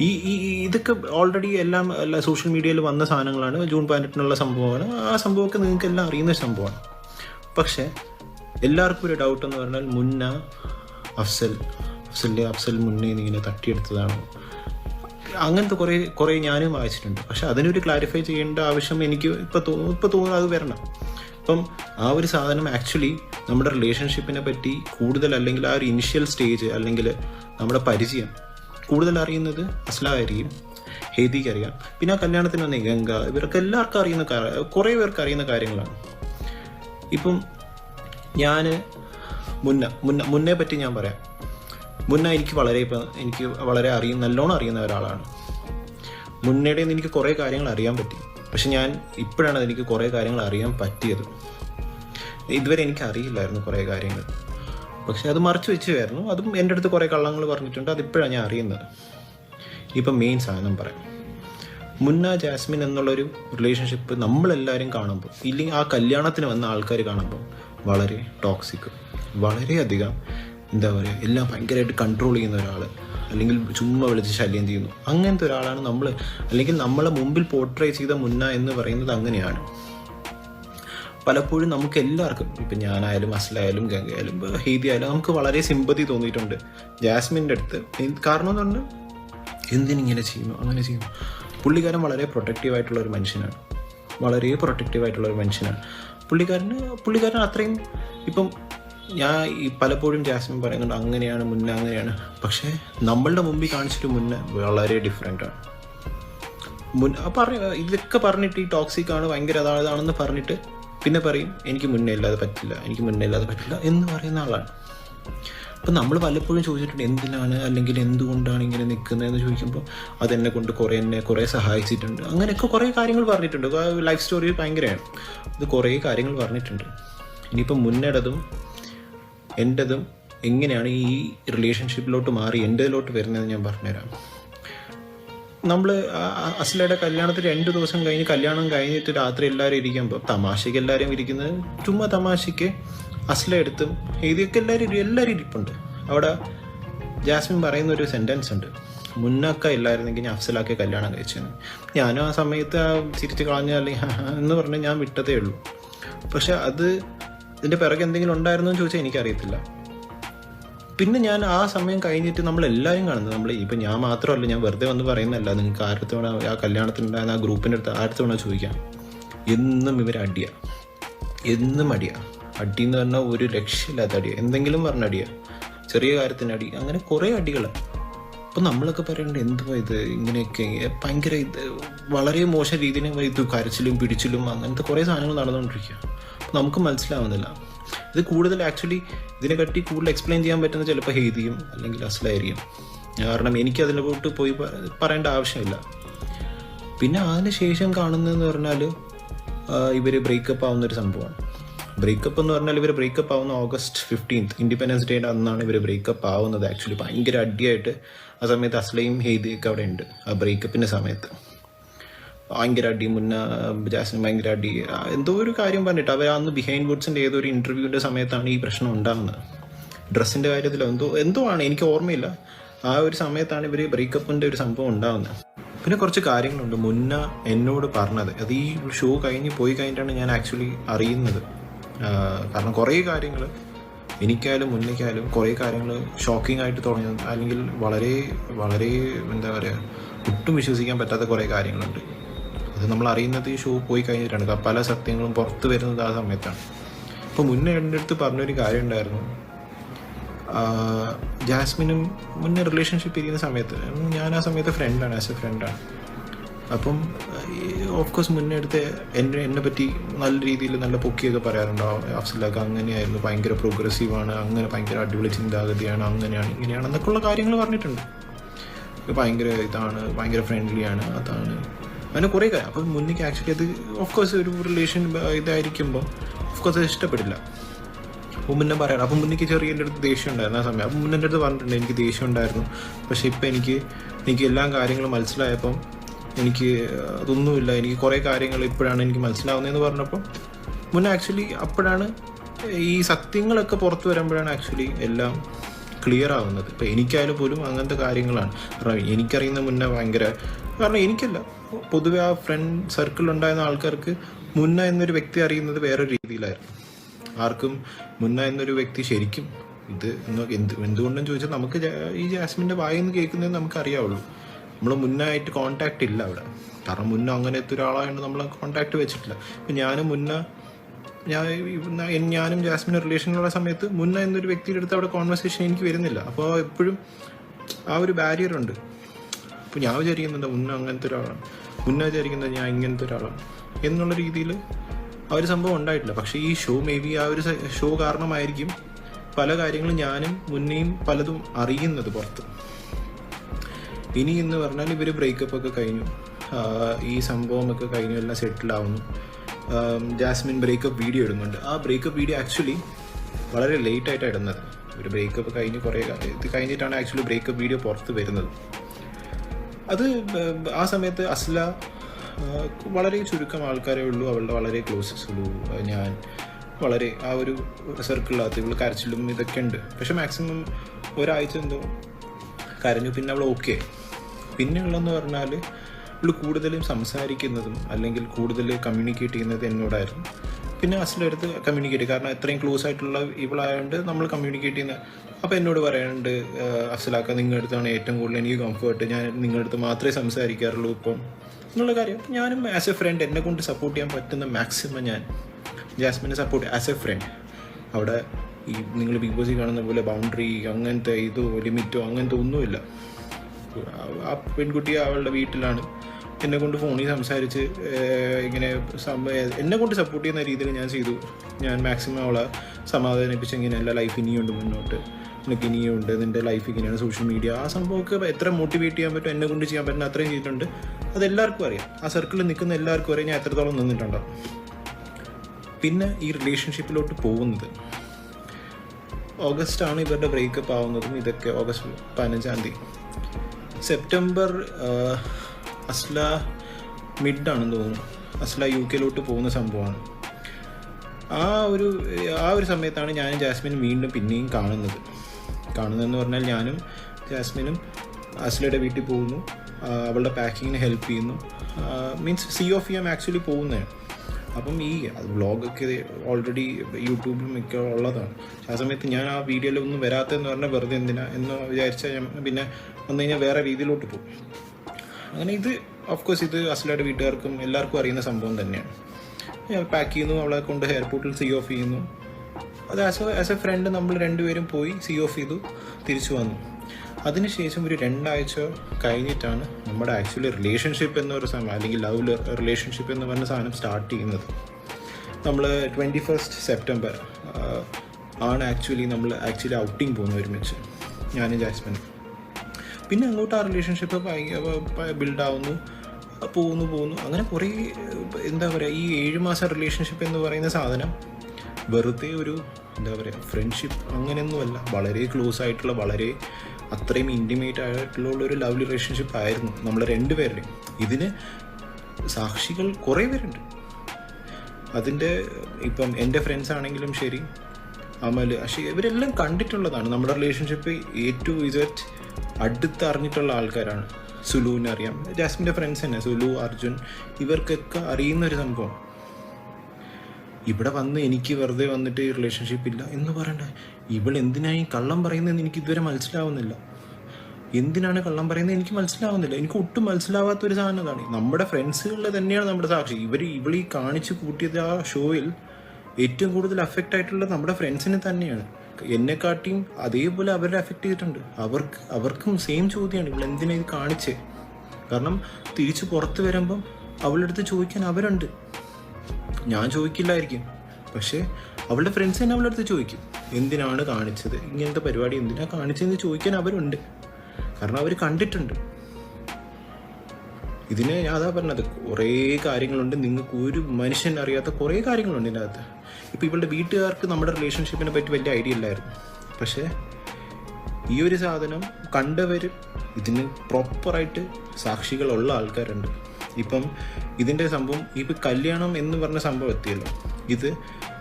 ഈ ഈ ഇതൊക്കെ ഓൾറെഡി എല്ലാം എല്ലാ സോഷ്യൽ മീഡിയയിൽ വന്ന സാധനങ്ങളാണ്. ജൂൺ പതിനെട്ടിനുള്ള സംഭവമാണ്. ആ സംഭവമൊക്കെ നിങ്ങൾക്ക് എല്ലാം അറിയുന്ന സംഭവമാണ്. പക്ഷേ എല്ലാവർക്കും ഒരു ഡൗട്ട് എന്ന് പറഞ്ഞാൽ മുന്ന അഫ്സൽ അഫ്സലിന്റെ അഫ്സൽ മുന്നേ ഇങ്ങനെ തട്ടിയെടുത്തതാണ്. അങ്ങനത്തെ കുറേ കുറേ ഞാനും വായിച്ചിട്ടുണ്ട്. പക്ഷെ അതിനൊരു ക്ലാരിഫൈ ചെയ്യേണ്ട ആവശ്യം എനിക്ക് ഇപ്പം തോന്നുന്നു ഇപ്പം തോന്നുന്നു അത് വരണം. അപ്പം ആ ഒരു സാധനം ആക്ച്വലി നമ്മുടെ റിലേഷൻഷിപ്പിനെ പറ്റി കൂടുതൽ അല്ലെങ്കിൽ ആ ഒരു ഇനിഷ്യൽ സ്റ്റേജ് അല്ലെങ്കിൽ നമ്മുടെ പരിചയം കൂടുതൽ അറിയുന്നത് അസ്ലായിരിക്കും ഹേദിക്ക് അറിയാം. പിന്നെ ആ കല്യാണത്തിന് വന്ന ഗംഗ ഇവർക്ക് എല്ലാവർക്കും അറിയുന്ന കുറേ പേർക്ക് അറിയുന്ന കാര്യങ്ങളാണ്. ഇപ്പം ഞാൻ മുന്ന മുന്ന മുന്നേ പറ്റി ഞാൻ പറയാം. മുന്ന എനിക്ക് വളരെ എനിക്ക് വളരെ അറിയും നല്ലോണം അറിയുന്ന ഒരാളാണ്. മുന്നയുടെ നിന്ന് എനിക്ക് കുറേ കാര്യങ്ങൾ അറിയാൻ പറ്റി. പക്ഷെ ഞാൻ ഇപ്പോഴാണ് എനിക്ക് കുറേ കാര്യങ്ങൾ അറിയാൻ പറ്റിയത്. ഇതുവരെ എനിക്ക് അറിയില്ലായിരുന്നു കുറേ കാര്യങ്ങൾ. പക്ഷെ അത് മറച്ചു വെച്ചുമായിരുന്നു അതും എന്റെ അടുത്ത് കുറേ കള്ളങ്ങൾ പറഞ്ഞിട്ടുണ്ട്. അതിപ്പോഴാണ് ഞാൻ അറിയുന്നത്. ഇപ്പം മെയിൻ സാധനം പറയാം. മുന്ന ജാസ്മിൻ എന്നുള്ളൊരു റിലേഷൻഷിപ്പ് നമ്മളെല്ലാവരും കാണുമ്പോൾ ഇല്ലെങ്കിൽ ആ കല്യാണത്തിന് വന്ന ആൾക്കാർ കാണുമ്പോൾ വളരെ ടോക്സിക് വളരെയധികം എന്താ പറയുക എല്ലാം ഭയങ്കരമായിട്ട് കൺട്രോൾ ചെയ്യുന്ന ഒരാൾ അല്ലെങ്കിൽ ചുമ്മാ വിളിച്ച് ശല്യം ചെയ്യുന്നു. അങ്ങനത്തെ ഒരാളാണ് നമ്മൾ അല്ലെങ്കിൽ നമ്മളെ മുമ്പിൽ പോർട്രേ ചെയ്ത മുന്ന എന്ന് പറയുന്നത് അങ്ങനെയാണ്. പലപ്പോഴും നമുക്ക് എല്ലാവർക്കും ഇപ്പം ഞാനായാലും അസ്ലായാലും ഗംഗയായാലും ഹീതി ആയാലും നമുക്ക് വളരെ സിമ്പതി തോന്നിയിട്ടുണ്ട്. ജാസ്മിന്റെ അടുത്ത്. കാരണം എന്ന് പറഞ്ഞാൽ എന്തിനിങ്ങനെ ചെയ്യുന്നു അങ്ങനെ ചെയ്യുന്നു. പുള്ളിക്കാരൻ വളരെ പ്രൊട്ടക്റ്റീവായിട്ടുള്ള ഒരു മനുഷ്യനാണ്. വളരെ പ്രൊട്ടക്റ്റീവായിട്ടുള്ള ഒരു മനുഷ്യനാണ്. പുള്ളിക്കാരന് പുള്ളിക്കാരൻ അത്രയും ഇപ്പം ഞാൻ ഈ പലപ്പോഴും ജാസ്മിൻ പറയുന്നുണ്ട് അങ്ങനെയാണ് മുന്നേ അങ്ങനെയാണ്. പക്ഷേ നമ്മളുടെ മുമ്പിൽ കാണിച്ചിട്ട് മുന്നേ വളരെ ഡിഫറെന്റ് ആണ്. മുൻ പറ ഇതൊക്കെ പറഞ്ഞിട്ട് ഈ ടോക്സിക് ആണ് ഭയങ്കര അതാണെന്ന് പറഞ്ഞിട്ട് പിന്നെ പറയും എനിക്ക് മുന്നേ ഇല്ലാതെ പറ്റില്ല എനിക്ക് മുന്നേ ഇല്ലാതെ പറ്റില്ല എന്ന് പറയുന്ന ആളാണ്. അപ്പം നമ്മൾ പലപ്പോഴും ചോദിച്ചിട്ടുണ്ട് എന്തിനാണ് അല്ലെങ്കിൽ എന്തുകൊണ്ടാണ് ഇങ്ങനെ നിൽക്കുന്നതെന്ന്? ചോദിക്കുമ്പോൾ അതെന്നെ കൊണ്ട് കുറേ എന്നെ കുറേ സഹായിച്ചിട്ടുണ്ട്. അങ്ങനെയൊക്കെ കുറേ കാര്യങ്ങൾ പറഞ്ഞിട്ടുണ്ട്. ലൈഫ് സ്റ്റോറി ഭയങ്കരമാണ്. ഇത് കുറേ കാര്യങ്ങൾ പറഞ്ഞിട്ടുണ്ട്. ഇനിയിപ്പം മുന്നേടതും എന്റെതും എങ്ങനെയാണ് ഈ റിലേഷൻഷിപ്പിലോട്ട് മാറി എന്റെതിലോട്ട് വരുന്നതെന്ന് ഞാൻ പറഞ്ഞുതരാം. നമ്മൾ അസ്ലയുടെ കല്യാണത്തിൽ രണ്ട് ദിവസം കഴിഞ്ഞ് കല്യാണം കഴിഞ്ഞിട്ട് രാത്രി എല്ലാവരും ഇരിക്കുമ്പോൾ തമാശയ്ക്ക് എല്ലാവരും ഇരിക്കുന്നത് ചുമ്മാ തമാശയ്ക്ക് അസ്ല എടുത്തും ഇതൊക്കെ എല്ലാവരും എല്ലാവരും ഇരിപ്പുണ്ട്. അവിടെ ജാസ്മിൻ പറയുന്ന ഒരു സെന്റൻസ് ഉണ്ട്. മുന്നൊക്കെ ഇല്ലായിരുന്നെങ്കിൽ ഞാൻ അഫ്സലാക്കി കല്യാണം കഴിച്ചത് ഞാനും ആ സമയത്ത് ചിരിച്ച് കളഞ്ഞ അല്ലെങ്കിൽ എന്ന് പറഞ്ഞ് ഞാൻ വിട്ടതേ ഉള്ളൂ. പക്ഷെ അത് ഇതിന്റെ പിറകെ എന്തെങ്കിലും ഉണ്ടായിരുന്നു എന്ന് ചോദിച്ചാൽ എനിക്കറിയത്തില്ല. പിന്നെ ഞാൻ ആ സമയം കഴിഞ്ഞിട്ട് നമ്മൾ എല്ലാവരും കാണുന്നത് നമ്മൾ ഇപ്പം ഞാൻ മാത്രമല്ല ഞാൻ വെറുതെ വന്ന് പറയുന്നതല്ല നിങ്ങൾക്ക് ആരത്തെ വേണം ആ കല്യാണത്തിനുണ്ടായിരുന്ന ആ ഗ്രൂപ്പിന്റെ അടുത്ത് ആരത്തെ വേണം ചോദിക്കാം. എന്നും ഇവർ അടിയ. എന്നും അടിയ. അടി എന്ന് പറഞ്ഞാൽ ഒരു രക്ഷയില്ലാത്ത അടിയ. എന്തെങ്കിലും പറഞ്ഞ അടിയ. ചെറിയ കാര്യത്തിന് അടി. അങ്ങനെ കുറേ അടികൾ അപ്പം നമ്മളൊക്കെ പറയേണ്ടത് എന്തുവാ ഇത്? ഇങ്ങനെയൊക്കെ. ഭയങ്കര ഇത് വളരെ മോശം രീതിയിൽ ഇത് കരച്ചിലും പിടിച്ചിലും അങ്ങനത്തെ കുറേ സാധനങ്ങൾ നടന്നുകൊണ്ടിരിക്കുക നമുക്ക് മനസ്സിലാവുന്നില്ല. ഇത് കൂടുതൽ ആക്ച്വലി ഇതിനെ കട്ടി കൂടുതൽ എക്സ്പ്ലെയിൻ ചെയ്യാൻ പറ്റുന്ന ചിലപ്പോൾ ഹെയ്തിയും അല്ലെങ്കിൽ അസ്ലായിരിക്കും. കാരണം എനിക്ക് അതിനെ പോയിട്ട് പോയി പറയേണ്ട ആവശ്യമില്ല. പിന്നെ അതിന് ശേഷം കാണുന്നതെന്ന് പറഞ്ഞാൽ ഇവർ ബ്രേക്കപ്പ് ആവുന്ന ഒരു സംഭവമാണ്. ബ്രേക്കപ്പ് എന്ന് പറഞ്ഞാൽ ഇവർ ബ്രേക്കപ്പ് ആവുന്ന ഓഗസ്റ്റ് ഫിഫ്റ്റീൻത്ത് ഇൻഡിപെൻഡൻസ് ഡേയുടെ അന്നാണ് ഇവർ ബ്രേക്കപ്പ് ആവുന്നത് ആക്ച്വലി ഭയങ്കര അടിയായിട്ട് ആ സമയത്ത് അസ്ലയും ഹെയ്ദിയൊക്കെ അവിടെ ഉണ്ട് ആ ബ്രേക്കപ്പിന്റെ സമയത്ത്. ഭയങ്കര അടി മുന്ന ജാസ്മിൻ ഭയങ്കര അടി എന്തോ ഒരു കാര്യം പറഞ്ഞിട്ട് അവർ അന്ന് ബിഹൈൻഡ് വുഡ്സിന്റെ ഏതോ ഒരു സമയത്താണ് ഈ പ്രശ്നം ഉണ്ടാകുന്നത് ഡ്രസ്സിന്റെ കാര്യത്തിൽ എന്തോ എന്തോ ആണ് എനിക്ക് ഓർമ്മയില്ല. ആ ഒരു സമയത്താണ് ഇവർ ബ്രേക്കപ്പിന്റെ ഒരു സംഭവം ഉണ്ടാകുന്നത് പിന്നെ കുറച്ച് കാര്യങ്ങളുണ്ട്. മുന്ന എന്നോട് പറഞ്ഞത് അത് ഈ ഷോ കഴിഞ്ഞ് പോയി കഴിഞ്ഞിട്ടാണ് ഞാൻ ആക്ച്വലി അറിയുന്നത്. കാരണം കുറേ കാര്യങ്ങൾ എനിക്കായാലും മുന്നേക്കായാലും കുറേ കാര്യങ്ങൾ ഷോക്കിംഗ് ആയിട്ട് തുടങ്ങി അല്ലെങ്കിൽ വളരെ വളരെ എന്താ പറയുക ഒട്ടും വിശ്വസിക്കാൻ പറ്റാത്ത കുറേ കാര്യങ്ങളുണ്ട്. അത് നമ്മൾ അറിയുന്നത് ഈ ഷോ പോയി കഴിഞ്ഞിട്ടാണ്. പല സത്യങ്ങളും പുറത്ത് വരുന്നത് ആ സമയത്താണ്. അപ്പോൾ മുന്നേ എന്റെ അടുത്ത് പറഞ്ഞൊരു കാര്യം ഉണ്ടായിരുന്നു. ജാസ്മിനും മുന്നേ റിലേഷൻഷിപ്പ് ഇരിക്കുന്ന സമയത്ത് ഞാൻ ആ സമയത്ത് ഫ്രണ്ടാണ് ആസ് എ ഫ്രണ്ടാണ് അപ്പം ഓഫ് കോഴ്സ് മുന്നേ അടുത്ത് എന്നെ എന്നെ പറ്റി നല്ല രീതിയിൽ നല്ല പൊക്കിയൊക്കെ പറയാറുണ്ടാവും അഫ്സലൊക്കെ അങ്ങനെയായിരുന്നു ഭയങ്കര പ്രോഗ്രസീവാണ് അങ്ങനെ ഭയങ്കര അടിപൊളി ചിന്താഗതിയാണ് അങ്ങനെയാണ് ഇങ്ങനെയാണ് എന്നൊക്കെയുള്ള കാര്യങ്ങൾ പറഞ്ഞിട്ടുണ്ട്. ഭയങ്കര ഇതാണ് ഭയങ്കര ഫ്രണ്ട്ലിയാണ് അതാണ്. അങ്ങനെ കുറേ കാര്യം അപ്പം മുന്നിക്ക് ആക്ച്വലി അത് ഓഫ് കോഴ്സ് ഒരു റിലേഷൻ ഇതായിരിക്കുമ്പോൾ ഓഫ് കോഴ്സ് അത് ഇഷ്ടപ്പെടില്ല. അപ്പോൾ മുന്നേ പറയണം അപ്പം മുന്നിക്ക് ചെറിയ എന്റെ അടുത്ത് ദേഷ്യം ഉണ്ടായിരുന്നു ആ സമയം. അപ്പം മുന്നേ എന്റെ അടുത്ത് പറഞ്ഞിട്ടുണ്ട് എനിക്ക് ദേഷ്യം ഉണ്ടായിരുന്നു. പക്ഷേ ഇപ്പം എനിക്ക് എനിക്ക് എല്ലാ കാര്യങ്ങളും മനസ്സിലായപ്പം എനിക്ക് അതൊന്നുമില്ല. എനിക്ക് കുറേ കാര്യങ്ങൾ ഇപ്പോഴാണ് എനിക്ക് മനസ്സിലാവുന്നതെന്ന് പറഞ്ഞപ്പോൾ മുന്നേ ആക്ച്വലി അപ്പോഴാണ് ഈ സത്യങ്ങളൊക്കെ പുറത്തു വരുമ്പോഴാണ് ആക്ച്വലി എല്ലാം ക്ലിയർ ആവുന്നത്. ഇപ്പം എനിക്കായാലും പോലും അങ്ങനത്തെ കാര്യങ്ങളാണ്. കാരണം എനിക്കറിയുന്ന മുന്നേ ഭയങ്കര കാരണം എനിക്കല്ല. പൊതുവെ ആ ഫ്രണ്ട് സർക്കിൾ ഉണ്ടായിരുന്ന ആൾക്കാർക്ക് മുന്ന എന്നൊരു വ്യക്തി അറിയുന്നത് വേറൊരു രീതിയിലായിരുന്നു. ആർക്കും മുന്ന എന്നൊരു വ്യക്തി ശരിക്കും ഇത് എന്ത് എന്തുകൊണ്ടെന്ന് ചോദിച്ചാൽ നമുക്ക് ഈ ജാസ്മിന്റെ വായിന്ന് കേൾക്കുന്നത് നമുക്ക് അറിയാവുള്ളൂ. നമ്മൾ മുന്നായിട്ട് കോണ്ടാക്ട് ഇല്ല അവിടെ. കാരണം മുന്ന അങ്ങനത്തെ ഒരാളായതുകൊണ്ട് നമ്മൾ കോണ്ടാക്ട് വെച്ചിട്ടില്ല. ഇപ്പം ഞാനും മുന്ന ഞാൻ ഞാനും ജാസ്മിനും റിലേഷനിലുള്ള സമയത്ത് മുന്ന എന്നൊരു വ്യക്തിയുടെ അടുത്ത് അവിടെ കോൺവെർസേഷൻ എനിക്ക് വരുന്നില്ല. അപ്പോൾ എപ്പോഴും ആ ഒരു ബാരിയർ ഉണ്ട്. അപ്പോൾ ഞാൻ വിചാരിക്കുന്നുണ്ട് മുന്ന അങ്ങനത്തെ ഒരാളാണ്. മുന്ന വിചാരിക്കുന്നത് ഞാൻ ഇങ്ങനത്തെ ഒരാളാണ്. എന്നുള്ള രീതിയിൽ ആ ഒരു സംഭവം ഉണ്ടായിട്ടില്ല. പക്ഷേ ഈ ഷോ മേ ബി ആ ഒരു ഷോ കാരണമായിരിക്കും പല കാര്യങ്ങളും ഞാനും മുന്നേയും പലതും അറിയുന്നത് പുറത്ത്. ഇനി എന്ന് പറഞ്ഞാൽ ഇവർ ബ്രേക്കപ്പ് ഒക്കെ കഴിഞ്ഞു. ഈ സംഭവമൊക്കെ കഴിഞ്ഞു എല്ലാം സെറ്റിൽ ആവുന്നു. ജാസ്മിൻ ബ്രേക്കപ്പ് വീഡിയോ ഇടുന്നുണ്ട്. ആ ബ്രേക്കപ്പ് വീഡിയോ ആക്ച്വലി വളരെ ലേറ്റായിട്ടാണ് ഇടുന്നത്. ഒരു ബ്രേക്കപ്പ് കഴിഞ്ഞ് കുറേ ഇത് കഴിഞ്ഞിട്ടാണ് ആക്ച്വലി ബ്രേക്കപ്പ് വീഡിയോ പുറത്ത് വരുന്നത്. അത് ആ സമയത്ത് അസ്ല വളരെ ചുരുക്കം ആൾക്കാരേ ഉള്ളൂ. അവളുടെ വളരെ ക്ലോസസ് ഉള്ളൂ. ഞാൻ വളരെ ആ ഒരു സർക്കിളിനകത്ത് ഇവൾ കരച്ചിലും ഇതൊക്കെ ഉണ്ട്. പക്ഷെ മാക്സിമം ഒരാഴ്ച എന്തോ കരഞ്ഞു. പിന്നെ അവൾ ഓക്കെ പിന്നെ ഉള്ളതെന്ന് പറഞ്ഞാൽ ഇവൾ കൂടുതലും സംസാരിക്കുന്നതും അല്ലെങ്കിൽ കൂടുതൽ കമ്മ്യൂണിക്കേറ്റ് ചെയ്യുന്നത് എന്നോടായിരുന്നു. പിന്നെ അടുത്ത് കമ്മ്യൂണിക്കേറ്റ് കാരണം എത്രയും ക്ലോസ് ആയിട്ടുള്ള ഇവളായതുകൊണ്ട് നമ്മൾ കമ്മ്യൂണിക്കേറ്റ് ചെയ്യുന്ന അപ്പോൾ എന്നോട് പറയാനുണ്ട് അസിലാക്ക നിങ്ങളുടെ അടുത്താണ് ഏറ്റവും കൂടുതൽ എനിക്ക് കംഫർട്ട് ഞാൻ നിങ്ങളുടെ അടുത്ത് മാത്രമേ സംസാരിക്കാറുള്ളൂ ഇപ്പം. എന്നുള്ള കാര്യം. ഞാനും ആസ് എ ഫ്രണ്ട് എന്നെ കൊണ്ട് സപ്പോർട്ട് ചെയ്യാൻ പറ്റുന്ന മാക്സിമം ഞാൻ ജാസ്മിനെ സപ്പോർട്ട് ആസ് എ ഫ്രണ്ട് അവിടെ ഈ നിങ്ങൾ ബിഗ് ബോസിൽ കാണുന്ന പോലെ ബൗണ്ടറി അങ്ങനത്തെ ഇതോ ലിമിറ്റോ അങ്ങനത്തെ ഒന്നുമില്ല. ആ പെൺകുട്ടി അവളുടെ വീട്ടിലാണ്. എന്നെ കൊണ്ട് ഫോണിൽ സംസാരിച്ച് ഇങ്ങനെ എന്നെ കൊണ്ട് സപ്പോർട്ട് ചെയ്യുന്ന രീതിയിൽ ഞാൻ ചെയ്തു. ഞാൻ മാക്സിമം അവളെ സമാധാനിപ്പിച്ച് ഇങ്ങനെ എല്ലാ ലൈഫ് ഇനിയുണ്ട് മുന്നോട്ട്. നിനക്ക് ഇനിയുണ്ട് നിന്റെ ലൈഫ് ഇങ്ങനെയാണ് സോഷ്യൽ മീഡിയ ആ സംഭവമൊക്കെ എത്ര മോട്ടിവേറ്റ് ചെയ്യാൻ പറ്റും എന്നെ കൊണ്ട് ചെയ്യാൻ പറ്റുന്ന അത്രയും ചെയ്തിട്ടുണ്ട്. അത് എല്ലാവർക്കും അറിയാം. ആ സർക്കിളിൽ നിൽക്കുന്ന എല്ലാവർക്കും അറിയാം. ഞാൻ എത്രത്തോളം നിന്നിട്ടുണ്ടാവും പിന്നെ ഈ റിലേഷൻഷിപ്പിലോട്ട് പോകുന്നത്. ഓഗസ്റ്റ് ആണ് ഇവരുടെ ബ്രേക്കപ്പ് ആവുന്നതും. ഇതൊക്കെ ഓഗസ്റ്റ് പതിനഞ്ചാം തീയതി. സെപ്റ്റംബർ അസ്ല മിഡ് ആണെന്ന് തോന്നുന്നു. അസ്ല യു കെയിലോട്ട് പോകുന്ന സംഭവമാണ്. ആ ഒരു ആ ഒരു സമയത്താണ് ഞാനും ജാസ്മിനും വീണ്ടും പിന്നെയും കാണുന്നത്. കാണുന്നതെന്ന് പറഞ്ഞാൽ ഞാനും ജാസ്മിനും അസ്ലയുടെ വീട്ടിൽ പോകുന്നു. അവളുടെ പാക്കിങ്ങിന് ഹെൽപ്പ് ചെയ്യുന്നു. മീൻസ് സി ഓഫ് ചെയ്യാൻ ആക്ച്വലി പോകുന്നതാണ്. അപ്പം ഈ വ്ളോഗൊക്കെ ഓൾറെഡി യൂട്യൂബിലും ഒക്കെ ഉള്ളതാണ്. ആ സമയത്ത് ഞാൻ ആ വീഡിയോയിലൊന്നും വരാത്തതെന്ന് പറഞ്ഞാൽ വെറുതെ എന്തിനാ എന്ന് വിചാരിച്ചാൽ ഞാൻ പിന്നെ വന്നു കഴിഞ്ഞാൽ വേറെ രീതിയിലോട്ട് പോകും. അങ്ങനെ ഇത് ഓഫ് കോഴ്സ് ഇത് അസ്ലയുടെ വീട്ടുകാർക്കും എല്ലാവർക്കും അറിയുന്ന സംഭവം തന്നെയാണ്. ഞാൻ പാക്ക് ചെയ്യുന്നു അവളെ കൊണ്ട് എയർപോർട്ടിൽ സി ഓഫ് ചെയ്യുന്നു. അത് as a as a friend നമ്മൾ രണ്ടുപേരും പോയി സി ഓഫ് ചെയ്തു തിരിച്ചു വന്നു. അതിനുശേഷം ഒരു രണ്ടാഴ്ച കഴിഞ്ഞിട്ടാണ് നമ്മുടെ ആക്ച്വലി റിലേഷൻഷിപ്പ് എന്നൊരു സാധനം അല്ലെങ്കിൽ ലവ് റിലേഷൻഷിപ്പ് എന്ന് പറഞ്ഞ സാധനം സ്റ്റാർട്ട് ചെയ്യുന്നത്. നമ്മൾ ട്വന്റി ഫസ്റ്റ് സെപ്റ്റംബർ ആണ് ആക്ച്വലി നമ്മൾ ആക്ച്വലി ഔട്ടിങ് പോകുന്നത് ഒരുമിച്ച് ഞാനും ജാസ്മിനും. പിന്നെ അങ്ങോട്ട് ആ റിലേഷൻഷിപ്പ് ബിൽഡാവുന്നു പോകുന്നു പോകുന്നു അങ്ങനെ കുറേ എന്താ പറയുക ഈ ഏഴ് മാസം റിലേഷൻഷിപ്പ് എന്ന് പറയുന്ന സാധനം വെറുതെ ഒരു എന്താ പറയുക ഫ്രണ്ട്ഷിപ്പ് അങ്ങനെയൊന്നുമല്ല. വളരെ ക്ലോസ് ആയിട്ടുള്ള വളരെ അത്രയും ഇന്റിമേറ്റ് ആയിട്ടുള്ള ഒരു ലവ് റിലേഷൻഷിപ്പ് ആയിരുന്നു നമ്മൾ രണ്ടുപേരുടെയും. ഇതിന് സാക്ഷികൾ കുറേ പേരുണ്ട്. അതിന്റെ ഇപ്പം എന്റെ ഫ്രണ്ട്സ് ആണെങ്കിലും ശരി അമൽ പക്ഷേ ഇവരെല്ലാം കണ്ടിട്ടുള്ളതാണ്. നമ്മുടെ റിലേഷൻഷിപ്പ് എ ടു ഇസറ്റ് അടുത്തറിഞ്ഞിട്ടുള്ള ആൾക്കാരാണ്. സുലുവിനെ അറിയാം. ജാസ്മിന്റെ ഫ്രണ്ട്സ് തന്നെ സുലു അർജുൻ ഇവർക്കൊക്കെ അറിയുന്ന ഒരു സംഭവം. ഇവിടെ വന്ന് എനിക്ക് വെറുതെ വന്നിട്ട് റിലേഷൻഷിപ്പ് ഇല്ല എന്ന് പറയണ്ട. ഇവൾ എന്തിനായി കള്ളം പറയുന്നതെന്ന് എനിക്ക് ഇതുവരെ മനസ്സിലാവുന്നില്ല. എന്തിനാണ് കള്ളം പറയുന്നത് എനിക്ക് മനസ്സിലാവുന്നില്ല. എനിക്ക് ഒട്ടും മനസ്സിലാവാത്ത ഒരു സാധനം അതാണ്. നമ്മുടെ ഫ്രണ്ട്സുകളിൽ തന്നെയാണ് നമ്മുടെ സാക്ഷി. ഇവർ ഇവളീ കാണിച്ച് കൂട്ടിയത് ആ ഷോയിൽ ഏറ്റവും കൂടുതൽ അഫക്റ്റ് ആയിട്ടുള്ളത് നമ്മുടെ ഫ്രണ്ട്സിനെ തന്നെയാണ്. എന്നെക്കാട്ടിയും അതേപോലെ അവരെ അഫക്റ്റ് ചെയ്തിട്ടുണ്ട്. അവർക്ക് അവർക്കും സെയിം ചോദ്യമാണ് ഇവൾ എന്തിനാ ഇത് കാണിച്ചേ? കാരണം തിരിച്ച് പുറത്ത് വരുമ്പം അവളുടെ അടുത്ത് ചോദിക്കാൻ അവരുണ്ട്. ഞാൻ ചോദിക്കില്ലായിരിക്കും. പക്ഷേ അവളുടെ ഫ്രണ്ട്സ് തന്നെ അവളുടെ അടുത്ത് ചോദിക്കും. എന്തിനാണ് കാണിച്ചത്? ഇങ്ങനത്തെ പരിപാടി എന്തിനാണ് കാണിച്ചതെന്ന് ചോദിക്കാൻ അവരുണ്ട്. കാരണം അവർ കണ്ടിട്ടുണ്ട്. ഇതിനെ ഞാൻ അതാ പറഞ്ഞത് കുറേ കാര്യങ്ങളുണ്ട്. നിങ്ങൾക്ക് ഒരു മനുഷ്യൻ അറിയാത്ത കുറേ കാര്യങ്ങളുണ്ട് ഇതിനകത്ത്. ഇപ്പം ഇവളുടെ വീട്ടുകാർക്ക് നമ്മുടെ റിലേഷൻഷിപ്പിനെ പറ്റി വലിയ ഐഡിയ ഇല്ലായിരുന്നു. പക്ഷേ ഈ ഒരു സാധനം കണ്ടവർ ഇതിന് പ്രോപ്പറായിട്ട് സാക്ഷികളുള്ള ആൾക്കാരുണ്ട്. ഇപ്പം ഇതിന്റെ സംഭവം ഇപ്പം കല്യാണം എന്ന് പറഞ്ഞ സംഭവം എത്തിയല്ലോ. ഇത്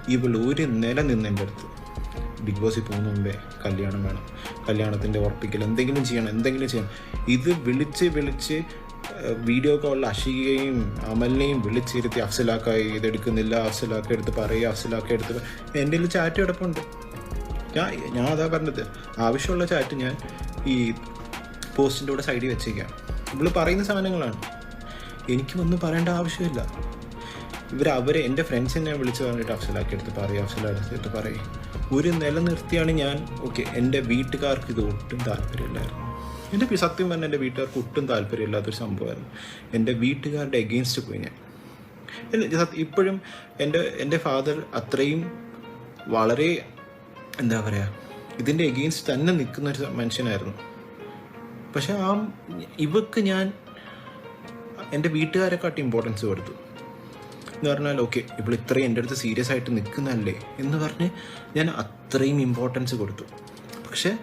ഇവൾ ഒരു നില നിന്നതിന്റെ അടുത്ത്. ബിഗ് ബോസിൽ പോകുന്ന മുമ്പേ കല്യാണം വേണം. കല്യാണത്തിന്റെ ഉറപ്പിക്കൽ എന്തെങ്കിലും ചെയ്യണം എന്തെങ്കിലും ചെയ്യണം. ഇത് വിളിച്ച് വിളിച്ച് വീഡിയോ കോളിൽ അഷികയും അമലിനെയും വിളിച്ചിരുത്തി അഫ്സലാക്കായി ഇതെടുക്കുന്നില്ല അഫ്സലാക്ക എടുത്ത് പറയുക അഫ്സലാക്ക എടുത്ത് എന്റെ കയ്യിൽ ചാറ്റ് കിടപ്പുണ്ട്. ഞാൻ ഞാൻ അതാ പറഞ്ഞത്. ആവശ്യമുള്ള ചാറ്റ് ഞാൻ ഈ പോസ്റ്റിന്റെ കൂടെ സൈഡിൽ വെച്ചേക്കാം. ഇവൾ പറയുന്ന സാധനങ്ങളാണ്. എനിക്കൊന്നും പറയേണ്ട ആവശ്യമില്ല. ഇവർ അവരെ എന്റെ ഫ്രണ്ട്സിനെ വിളിച്ച് പറഞ്ഞിട്ട് അഫ്സലാക്കി എടുത്ത് പറയും അഫ്സലാക്കി എടുത്ത് പറയും ഒരു നിലനിർത്തിയാണ് ഞാൻ ഓക്കെ എന്റെ വീട്ടുകാർക്ക് ഇത് ഒട്ടും താല്പര്യമില്ലായിരുന്നു. എന്റെ സത്യം പറഞ്ഞാൽ എന്റെ വീട്ടുകാർക്ക് ഒട്ടും താല്പര്യമില്ലാത്തൊരു സംഭവമായിരുന്നു. എന്റെ വീട്ടുകാരുടെ എഗെയിൻസ്റ്റ് പോയി ഞാൻ. ഇപ്പോഴും എന്റെ എന്റെ ഫാദർ അത്രയും വളരെ എന്താ പറയുക ഇതിന്റെ എഗെയിൻസ്റ്റ് തന്നെ നിൽക്കുന്ന ഒരു മനുഷ്യനായിരുന്നു. പക്ഷെ ആ ഇവക്ക് ഞാൻ എന്റെ വീട്ടുകാരെക്കാട്ടി ഇമ്പോർട്ടൻസ് കൊടുത്തു. എന്ന് പറഞ്ഞാൽ ഓക്കെ ഇപ്പോൾ ഇത്രയും എന്റെ അടുത്ത് സീരിയസ് ആയിട്ട് നിൽക്കുന്നതല്ലേ? എന്ന് പറഞ്ഞ് ഞാൻ അത്രയും ഇമ്പോർട്ടൻസ് കൊടുത്തു. പക്ഷേ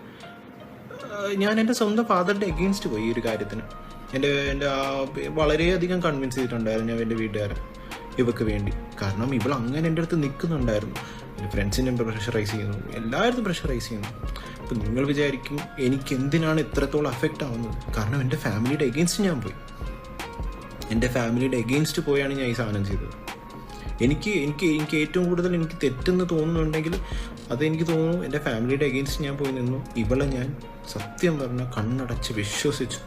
ഞാൻ എന്റെ സ്വന്തം ഫാദറിന്റെ എഗെയിൻസ്റ്റ് പോയി ഈ ഒരു കാര്യത്തിന്. എന്റെ എന്റെ വളരെയധികം കൺവിൻസ് ചെയ്തിട്ടുണ്ടായിരുന്നു ഞാൻ എന്റെ വീട്ടുകാരെ ഇവക്ക് വേണ്ടി. കാരണം ഇവൾ അങ്ങനെ എന്റെ അടുത്ത് നിൽക്കുന്നുണ്ടായിരുന്നു. എന്റെ ഫ്രണ്ട്സിനെ പ്രഷറൈസ് ചെയ്യുന്നു. എല്ലായിടത്തും പ്രഷറൈസ് ചെയ്യുന്നു. അപ്പം നിങ്ങൾ വിചാരിക്കും എനിക്ക് എന്തിനാണ് ഇത്രത്തോളം അഫക്റ്റ് ആവുന്നത്? കാരണം എന്റെ ഫാമിലിയുടെ എഗെയിൻസ്റ്റ് ഞാൻ പോയി. എന്റെ ഫാമിലിയുടെ എഗെയിൻസ്റ്റ് പോയാണ് ഞാൻ ഈ സാധനം ചെയ്തത്. എനിക്ക് എനിക്ക് എനിക്ക് ഏറ്റവും കൂടുതൽ എനിക്ക് തെറ്റെന്ന് തോന്നുന്നുണ്ടെങ്കിൽ അത് എനിക്ക് തോന്നുന്നു എന്റെ ഫാമിലിയുടെ എഗെയിൻസ്റ്റ് ഞാൻ പോയി നിന്നു. ഇവളെ ഞാൻ സത്യം പറഞ്ഞ കണ്ണടച്ച് വിശ്വസിച്ചു.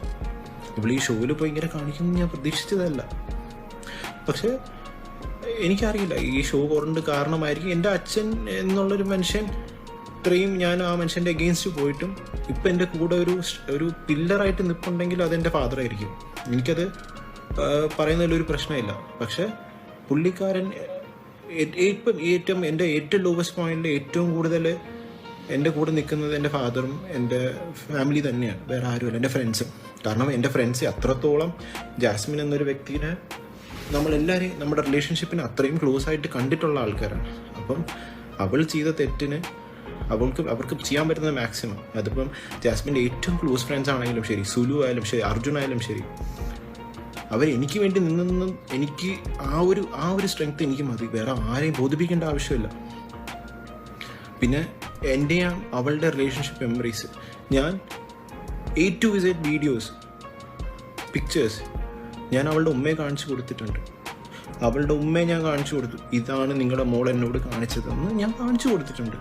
ഇവൾ ഈ ഷോയിൽ പോയി ഇങ്ങനെ കാണിക്കുമെന്ന് ഞാൻ പ്രതീക്ഷിച്ചതല്ല. പക്ഷേ എനിക്കറിയില്ല ഈ ഷോ കൊണ്ട് കാരണമായിരിക്കും എന്റെ അച്ഛൻ എന്നുള്ളൊരു മനുഷ്യൻ ഇത്രയും ഞാൻ ആ മനുഷ്യന്റെ എഗെയിൻസ്റ്റ് പോയിട്ടും ഇപ്പം എന്റെ കൂടെ ഒരു ഒരു പില്ലറായിട്ട് നിൽപ്പുണ്ടെങ്കിൽ അതെന്റെ ഫാദർ ആയിരിക്കും. എനിക്കത് പറയുന്നതിലൊരു പ്രശ്നമില്ല. പക്ഷെ പുള്ളിക്കാരൻ ഇപ്പം ഏറ്റവും എന്റെ ഏറ്റവും ലോവസ്റ്റ് പോയിന്റിൽ ഏറ്റവും കൂടുതൽ എന്റെ കൂടെ നിൽക്കുന്നത് എന്റെ ഫാദറും എന്റെ ഫാമിലി തന്നെയാണ്. വേറെ ആരുമല്ല. എന്റെ ഫ്രണ്ട്സും കാരണം എന്റെ ഫ്രണ്ട്സ് അത്രത്തോളം ജാസ്മിൻ എന്നൊരു വ്യക്തിനെ നമ്മളെല്ലാവരെയും നമ്മുടെ റിലേഷൻഷിപ്പിന് അത്രയും ക്ലോസ് ആയിട്ട് കണ്ടിട്ടുള്ള ആൾക്കാരാണ്. അപ്പം അവൾ ചെയ്ത തെറ്റിന് അവൾക്ക് അവർക്ക് ചെയ്യാൻ പറ്റുന്ന മാക്സിമം അതിപ്പം ജാസ്മിന്റെ ഏറ്റവും ക്ലോസ് ഫ്രണ്ട്സ് ആണെങ്കിലും ശരി സുലു ആയാലും ശരി അർജുൻ ആയാലും ശരി അവർ എനിക്ക് വേണ്ടി നിന്നും എനിക്ക് ആ ഒരു ആ ഒരു സ്ട്രെങ്ത് എനിക്ക് മതി. വേറെ ആരെയും ബോധിപ്പിക്കേണ്ട ആവശ്യമില്ല. പിന്നെ എന്റെ അവളുടെ റിലേഷൻഷിപ്പ് മെമ്മറീസ് ഞാൻ A to visit videos pictures ഞാൻ അവളുടെ ഉമ്മയെ കാണിച്ചു കൊടുത്തിട്ടുണ്ട്. അവളുടെ ഉമ്മയെ ഞാൻ കാണിച്ചു കൊടുത്തു. ഇതാണ് നിങ്ങളുടെ മോൾ എന്നോട് കാണിച്ചതെന്ന് ഞാൻ കാണിച്ചു കൊടുത്തിട്ടുണ്ട്.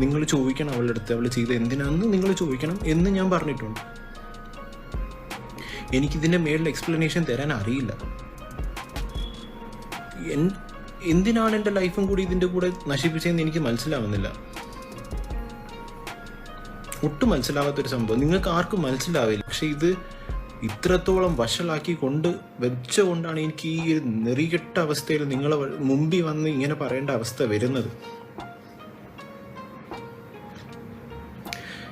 നിങ്ങൾ ചോദിക്കണം അവളുടെ അടുത്ത് അവൾ ചെയ്ത് എന്തിനാണെന്ന് നിങ്ങൾ ചോദിക്കണം എന്ന് ഞാൻ പറഞ്ഞിട്ടുണ്ട്. എനിക്കിതിന്റെ മേളിൽ എക്സ്പ്ലനേഷൻ തരാൻ അറിയില്ല. എന്തിനാണ് എന്റെ ലൈഫും കൂടി ഇതിന്റെ കൂടെ നശിപ്പിച്ചതെന്ന് എനിക്ക് മനസ്സിലാവുന്നില്ല. ഒട്ടും മനസ്സിലാവാത്തൊരു സംഭവം. നിങ്ങൾക്ക് ആർക്കും മനസ്സിലാവില്ല. പക്ഷെ ഇത് ഇത്രത്തോളം വഷളാക്കി കൊണ്ട് വെച്ചുകൊണ്ടാണ് എനിക്ക് ഈ ഒരു നെറികെട്ട അവസ്ഥയിൽ നിങ്ങളെ മുമ്പിൽ വന്ന് ഇങ്ങനെ പറയേണ്ട അവസ്ഥ വരുന്നത്.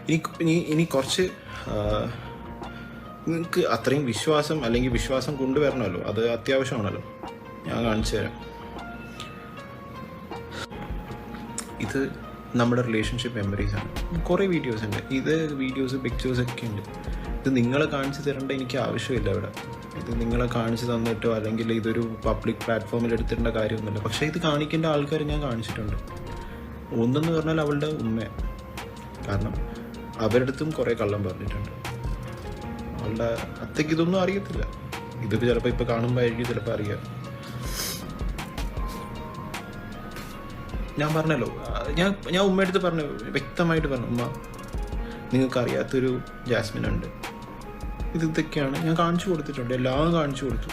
ഇനി ഇനി ഇനി കുറച്ച് നിങ്ങൾക്ക് അത്രയും വിശ്വാസം അല്ലെങ്കിൽ വിശ്വാസം കൊണ്ടുവരണമല്ലോ. അത് അത്യാവശ്യമാണല്ലോ. ഞാൻ കാണിച്ചു തരാം. ഇത് നമ്മുടെ റിലേഷൻഷിപ്പ് മെമ്മറീസ് ആണ്. കുറേ വീഡിയോസ് ഉണ്ട്. ഇത് വീഡിയോസ് പിക്ചേഴ്സ് ഒക്കെ ഉണ്ട്. ഇത് നിങ്ങളെ കാണിച്ചു തരേണ്ട എനിക്ക് ആവശ്യമില്ല ഇവിടെ. ഇത് നിങ്ങളെ കാണിച്ചു തന്നിട്ടോ അല്ലെങ്കിൽ ഇതൊരു പബ്ലിക് പ്ലാറ്റ്ഫോമിൽ എടുത്തിടേണ്ട കാര്യമൊന്നുമില്ല. പക്ഷേ ഇത് കാണിക്കേണ്ട ആൾക്കാർ ഞാൻ കാണിച്ചിട്ടുണ്ട്. ഒന്നെന്ന് പറഞ്ഞാൽ അവളുടെ ഉമ്മ. കാരണം അവരുടെ അടുത്തും കുറേ കള്ളം പറഞ്ഞിട്ടുണ്ട്. അവളുടെ അത്തേക്ക് ഇതൊന്നും അറിയത്തില്ല. ഇതൊക്കെ ചിലപ്പോൾ ഇപ്പോൾ കാണുമ്പോൾ ആയിരിക്കും ചിലപ്പോൾ അറിയാം. ഞാൻ പറഞ്ഞല്ലോ. ഞാൻ ഞാൻ ഉമ്മയടുത്ത് പറഞ്ഞു വ്യക്തമായിട്ട് പറഞ്ഞു ഉമ്മ നിങ്ങൾക്ക് അറിയാത്തൊരു ജാസ്മിൻ ഉണ്ട്. ഇത് ഇതൊക്കെയാണ്. ഞാൻ കാണിച്ചു കൊടുത്തിട്ടുണ്ട് എല്ലാം കാണിച്ചു കൊടുത്തു.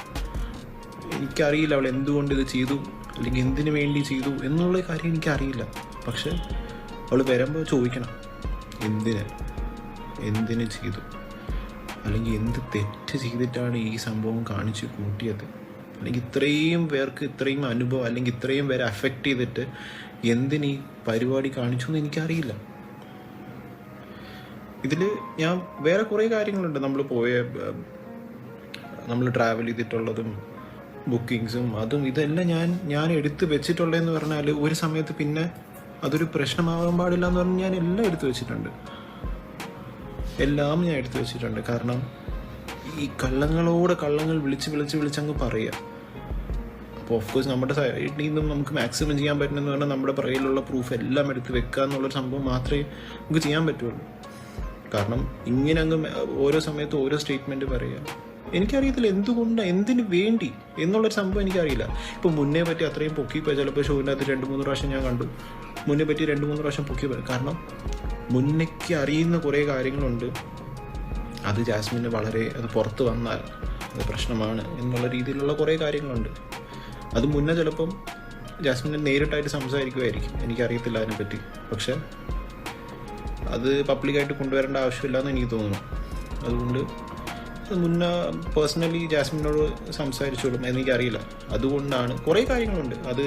എനിക്കറിയില്ല അവൾ എന്തുകൊണ്ട് ഇത് ചെയ്തു അല്ലെങ്കിൽ എന്തിനു വേണ്ടി ചെയ്തു എന്നുള്ള കാര്യം എനിക്കറിയില്ല. പക്ഷെ അവൾ വരുമ്പോൾ ചോദിക്കണം എന്തിന്? എന്തിന് ചെയ്തു? അല്ലെങ്കിൽ എന്ത് തെറ്റ് ചെയ്തിട്ടാണ് ഈ സംഭവം കാണിച്ച് കൂട്ടിയത്? അല്ലെങ്കിൽ ഇത്രയും പേർക്ക് ഇത്രയും അനുഭവം അല്ലെങ്കിൽ ഇത്രയും പേരെ അഫക്റ്റ് ചെയ്തിട്ട് എന്തിന് പരിപാടി കാണിച്ചു എന്ന് എനിക്കറിയില്ല. ഇതിൽ ഞാൻ വേറെ കുറേ കാര്യങ്ങളുണ്ട്. നമ്മൾ പോയ നമ്മൾ ട്രാവൽ ചെയ്തിട്ടുള്ളതും ബുക്കിങ്സും അതും ഇതെല്ലാം ഞാൻ ഞാൻ എടുത്ത് വെച്ചിട്ടുള്ളതെന്ന് പറഞ്ഞാൽ ഒരു സമയത്ത് പിന്നെ അതൊരു പ്രശ്നമാകാൻ പാടില്ല എന്ന് പറഞ്ഞ് ഞാൻ എല്ലാം എടുത്തു വെച്ചിട്ടുണ്ട്. എല്ലാം ഞാൻ എടുത്തു വെച്ചിട്ടുണ്ട്. കാരണം ഈ കള്ളങ്ങളോട് കള്ളങ്ങൾ വിളിച്ച് വിളിച്ച് വിളിച്ചങ്ങ് പറയുക. അപ്പോൾ ഓഫ് കോഴ്സ് നമ്മുടെ സൈഡിൽ നിന്നും നമുക്ക് മാക്സിമം ചെയ്യാൻ പറ്റുന്നതെന്ന് പറഞ്ഞാൽ നമ്മുടെ പുറകിലുള്ള പ്രൂഫ് എല്ലാം എടുത്ത് വെക്കുക എന്നുള്ളൊരു സംഭവം മാത്രമേ നമുക്ക് ചെയ്യാൻ പറ്റുള്ളൂ. കാരണം ഇങ്ങനെ അങ്ങ് ഓരോ സമയത്ത് ഓരോ സ്റ്റേറ്റ്മെന്റ് പറയുക. എനിക്കറിയത്തില്ല എന്തുകൊണ്ട് എന്തിന് വേണ്ടി എന്നുള്ളൊരു സംഭവം എനിക്കറിയില്ല. ഇപ്പം മുന്നേ പറ്റി അത്രയും പൊക്കിപ്പോയി ചിലപ്പോൾ ഷോവിന്റെ രണ്ട് മൂന്ന് പ്രാവശ്യം ഞാൻ കണ്ടു. മുന്നേ പറ്റി രണ്ട് മൂന്ന് പ്രാവശ്യം പൊക്കിപ്പോയി കാരണം മുന്നേക്ക് അറിയുന്ന കുറേ കാര്യങ്ങളുണ്ട്. അത് ജാസ്മിന് വളരെ അത് പുറത്ത് വന്നാൽ അത് പ്രശ്നമാണ് എന്നുള്ള രീതിയിലുള്ള കുറേ കാര്യങ്ങളുണ്ട്. അത് മുന്നേ ചിലപ്പം ജാസ്മിനെ നേരിട്ടായിട്ട് സംസാരിക്കുമായിരിക്കും എനിക്കറിയത്തില്ല അതിനെപ്പറ്റി. പക്ഷെ അത് പബ്ലിക്കായിട്ട് കൊണ്ടുവരേണ്ട ആവശ്യമില്ല എന്ന് എനിക്ക് തോന്നുന്നു. അതുകൊണ്ട് അത് മുന്നേ പേഴ്സണലി ജാസ്മിനോട് സംസാരിച്ചോളും എനിക്കറിയില്ല. അതുകൊണ്ടാണ് കുറേ കാര്യങ്ങളുണ്ട്. അത്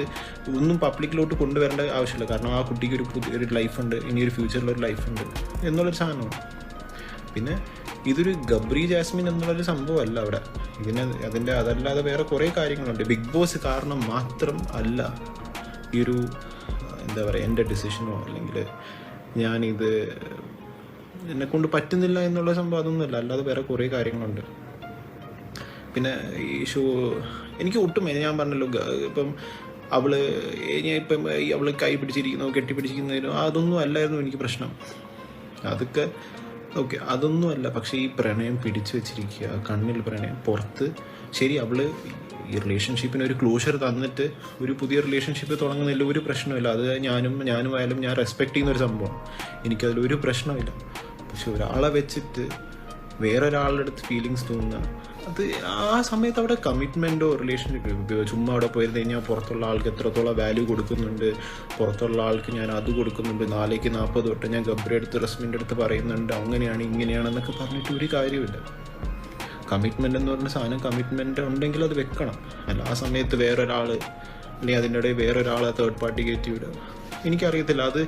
ഒന്നും പബ്ലിക്കിലോട്ട് കൊണ്ടുവരേണ്ട ആവശ്യമില്ല. കാരണം ആ കുട്ടിക്ക് ഒരു പുതിയൊരു ലൈഫുണ്ട്. ഇനിയൊരു ഫ്യൂച്ചറിലൊരു ലൈഫുണ്ട്. എന്നുള്ളൊരു സാധനമാണ്. പിന്നെ ഇതൊരു ഗബ്രി ജാസ്മിൻ എന്നുള്ളൊരു സംഭവമല്ല അവിടെ. ഇതിന് അതിന്റെ അതല്ലാതെ വേറെ കുറേ കാര്യങ്ങളുണ്ട്. ബിഗ് ബോസ് കാരണം മാത്രം അല്ല ഈ ഒരു എന്താ പറയുക എന്റെ ഡിസിഷനോ അല്ലെങ്കിൽ ഞാനിത് എന്നെ കൊണ്ട് പറ്റുന്നില്ല എന്നുള്ള സംഭവം അതൊന്നുമല്ല. അല്ലാതെ വേറെ കുറേ കാര്യങ്ങളുണ്ട്. പിന്നെ ഈ ഷോ എനിക്ക് ഒട്ടും ഞാൻ പറഞ്ഞല്ലോ ഇപ്പം അവൾ ഇപ്പം അവൾ കൈ പിടിച്ചിരിക്കുന്നു കെട്ടിപ്പിടിച്ചിരിക്കുന്നതിനോ അതൊന്നും അല്ലായിരുന്നു എനിക്ക് പ്രശ്നം. അതൊക്കെ ഓക്കെ അതൊന്നും അല്ല. പക്ഷേ ഈ പ്രണയം പിടിച്ചു വെച്ചിരിക്കുക കണ്ണിൽ പ്രണയം പുറത്ത് ശരി അവൾ ഈ റിലേഷൻഷിപ്പിന് ഒരു ക്ലോഷർ തന്നിട്ട് ഒരു പുതിയ റിലേഷൻഷിപ്പ് തുടങ്ങുന്നതിൽ ഒരു പ്രശ്നമില്ല അത് ഞാനും ഞാനും ആയാലും ഞാൻ റെസ്പെക്ട് ചെയ്യുന്ന ഒരു സംഭവം. എനിക്കതിൽ ഒരു പ്രശ്നമില്ല പക്ഷെ ഒരാളെ വെച്ചിട്ട് വേറൊരാളുടെ അടുത്ത് ഫീലിങ്സ് തോന്നുക അത് ആ സമയത്ത് അവിടെ കമ്മിറ്റ്മെന്റോ റിലേഷൻഷിപ്പ് ചുമ്മാ അവിടെ പോയിരുന്നു കഴിഞ്ഞാൽ പുറത്തുള്ള ആൾക്ക് എത്രത്തോളം വാല്യൂ കൊടുക്കുന്നുണ്ട് പുറത്തുള്ള ആൾക്ക് ഞാൻ അത് കൊടുക്കുന്നുണ്ട് നാലേക്ക് നാൽപ്പത് തൊട്ട് ഞാൻ ഗബ്രി എടുത്ത് റസ്മിന്റെ അടുത്ത് പറയുന്നുണ്ട് അങ്ങനെയാണ് ഇങ്ങനെയാണെന്നൊക്കെ പറഞ്ഞിട്ട് ഒരു കാര്യമില്ല കമ്മിറ്റ്മെന്റ് എന്ന് പറഞ്ഞ സാധനം കമ്മിറ്റ്മെന്റ് ഉണ്ടെങ്കിൽ അത് വെക്കണം. അല്ല ആ സമയത്ത് വേറൊരാൾ അല്ലെങ്കിൽ അതിന്റെ ഇടയിൽ വേറൊരാളെ തേർഡ് പാർട്ടി കയറ്റി വിടുക. എനിക്കറിയത്തില്ല. അത്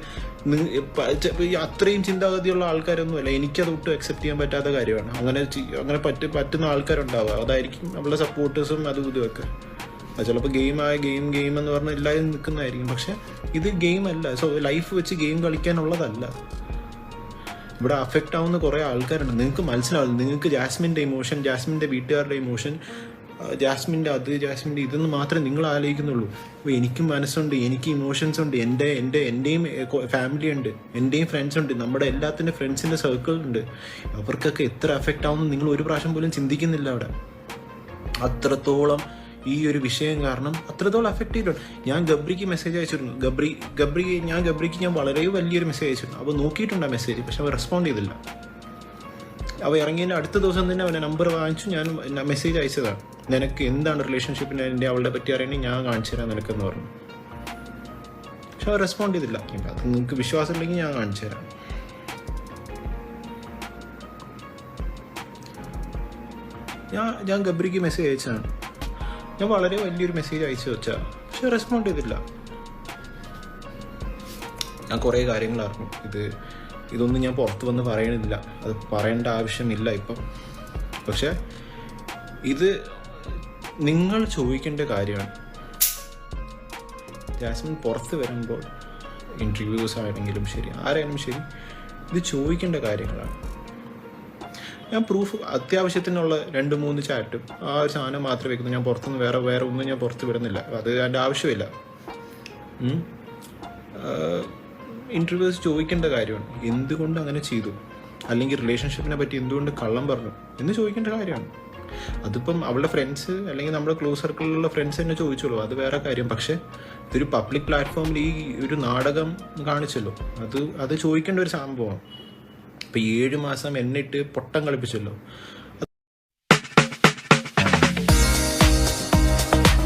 അത്രയും ചിന്താഗതിയുള്ള ആൾക്കാരൊന്നുമല്ല എനിക്കത് ഒട്ടും അക്സെപ്റ്റ് ചെയ്യാൻ പറ്റാത്ത കാര്യമാണ്. അങ്ങനെ അങ്ങനെ പറ്റ പറ്റുന്ന ആൾക്കാരുണ്ടാവുക. അതായിരിക്കും നമ്മളെ സപ്പോർട്ടേഴ്സും അതും ഇതുമൊക്കെ ചിലപ്പോൾ ഗെയിമായ ഗെയിം ഗെയിം എന്ന് പറഞ്ഞാൽ എല്ലാവരും നിൽക്കുന്നതായിരിക്കും പക്ഷെ ഇത് ഗെയിം അല്ല. സോ ലൈഫ് വെച്ച് ഗെയിം കളിക്കാനുള്ളതല്ല. ഇവിടെ അഫക്റ്റ് ആവുന്ന കുറേ ആൾക്കാരുണ്ട്. നിങ്ങൾക്ക് മനസ്സിലാവില്ല നിങ്ങൾക്ക് ജാസ്മിന്റെ ഇമോഷൻ ജാസ്മിന്റെ വീട്ടുകാരുടെ ഇമോഷൻ ജാസ്മിന്റെ അത് ജാസ്മിന്റെ ഇതെന്ന് മാത്രമേ നിങ്ങൾ ആലോചിക്കുന്നുള്ളൂ. അപ്പോൾ എനിക്കും മനസ്സുണ്ട് എനിക്ക് ഇമോഷൻസ് ഉണ്ട് എന്റെ എന്റെ എന്റെയും ഫാമിലി ഉണ്ട് എന്റെയും ഫ്രണ്ട്സ് ഉണ്ട് നമ്മുടെ എല്ലാത്തിന്റെ ഫ്രണ്ട്സിന്റെ സർക്കിൾ ഉണ്ട്. അവർക്കൊക്കെ എത്ര അഫക്റ്റ് ആവുമെന്ന് നിങ്ങൾ ഒരു പ്രാവശ്യം പോലും ചിന്തിക്കുന്നില്ല അവിടെ. അത്രത്തോളം ഈ ഒരു വിഷയം കാരണം അത്രത്തോളം അഫക്റ്റ് ചെയ്തിട്ടുണ്ട്. ഞാൻ ഗബ്രിക്ക് മെസ്സേജ് അയച്ചിരുന്നു. ഗബ്രി ഗബ്രി ഞാൻ ഗബ്രിക്ക് ഞാൻ വളരെ വലിയൊരു മെസ്സേജ് അയച്ചിരുന്നു. അപ്പോൾ നോക്കിയിട്ടുണ്ട് ആ മെസ്സേജ് പക്ഷെ അവൻ റെസ്പോണ്ട് ചെയ്തില്ല. അവ ഇറങ്ങിയതിന്റെ അടുത്ത ദിവസം തന്നെ അവന്റെ നമ്പർ വാങ്ങിച്ചു ഞാൻ മെസ്സേജ് അയച്ചതാണ്. നിനക്ക് എന്താണ് റിലേഷൻഷിപ്പിന് എന്റെ അവളുടെ പറ്റി അറിയണമെങ്കിൽ ഞാൻ കാണിച്ചു തരാം നിനക്കെന്ന് പറഞ്ഞു. പക്ഷെ അവർ റെസ്പോണ്ട് ചെയ്തില്ല. അത് നിങ്ങൾക്ക് വിശ്വാസം ഇല്ലെങ്കിൽ ഞാൻ കാണിച്ചു തരാം. ഞാൻ ഞാൻ ഗബ്രിക്ക് മെസ്സേജ് അയച്ചതാണ്. ഞാൻ വളരെ വലിയൊരു മെസ്സേജ് അയച്ചു വെച്ചാ. പക്ഷെ റെസ്പോണ്ട് ചെയ്തില്ല. ഞാൻ കുറേ കാര്യങ്ങൾ അറിഞ്ഞു. ഇത് ഇതൊന്നും ഞാൻ പുറത്ത് വന്ന് പറയണില്ല. അത് പറയേണ്ട ആവശ്യമില്ല ഇപ്പം. പക്ഷെ ഇത് നിങ്ങൾ ചോദിക്കേണ്ട കാര്യമാണ്. ജാസ്മിൻ പുറത്ത് വരുമ്പോൾ ഇന്റർവ്യൂസ് ആണെങ്കിലും ശരി ആരായാലും ശരി ഇത് ചോദിക്കേണ്ട കാര്യങ്ങളാണ്. ഞാൻ പ്രൂഫ് അത്യാവശ്യത്തിനുള്ള രണ്ട് മൂന്ന് ചാറ്റും ആ ഒരു സാധനം മാത്രമേ വെക്കുന്നു ഞാൻ പുറത്തുനിന്ന് വേറെ വേറെ ഒന്നും ഞാൻ പുറത്ത് വിടുന്നില്ല. അത് അതിന്റെ ആവശ്യമില്ല. ഇന്റർവ്യൂസ് ചോദിക്കേണ്ട കാര്യമാണ്. എന്തുകൊണ്ട് അങ്ങനെ ചെയ്തു? അല്ലെങ്കിൽ റിലേഷൻഷിപ്പിനെ പറ്റി എന്തുകൊണ്ട് കള്ളം പറഞ്ഞു? എന്ന് ചോദിക്കേണ്ട കാര്യമാണ്. അതിപ്പം അവളുടെ ഫ്രണ്ട്സ് അല്ലെങ്കിൽ നമ്മുടെ ക്ലോസ് സർക്കിളിലുള്ള ഫ്രണ്ട്സ് തന്നെ ചോദിച്ചോളൂ അത് വേറെ കാര്യം. പക്ഷെ ഇതൊരു പബ്ലിക് പ്ലാറ്റ്ഫോമിൽ ഈ ഒരു നാടകം കാണിച്ചല്ലോ. അത് അത് ചോദിക്കേണ്ട ഒരു സംഭവമാണ്. ഇപ്പം ഏഴ് മാസം എന്നിട്ട് പൊട്ടം കളിപ്പിച്ചല്ലോ.